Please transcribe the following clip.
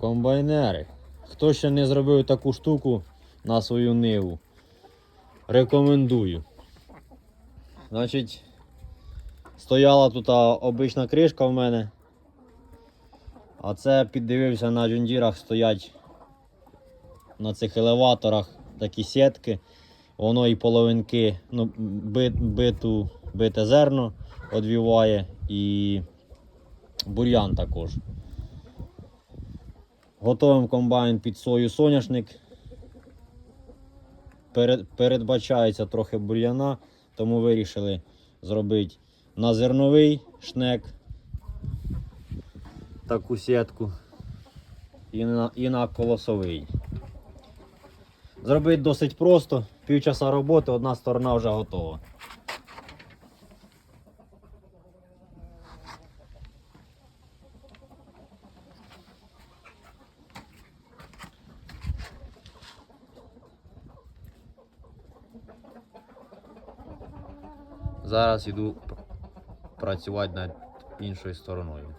Комбайнери. Хто ще не зробив таку штуку на свою ниву? Рекомендую. Значить, стояла тут обична кришка в мене. А це піддивився на джундірах стоять на цих елеваторах такі сітки. Воно і половинки, ну, бит, биту, бите зерно одвіває і бур'ян також. Готовим комбайн під сою соняшник. Перед, передбачається трохи бур'яна, тому вирішили зробити на зерновий шнек таку сітку і на, і на колосовий. Зробити досить просто, півчаса роботи, одна сторона вже готова. Зараз йду працювати над іншою стороною.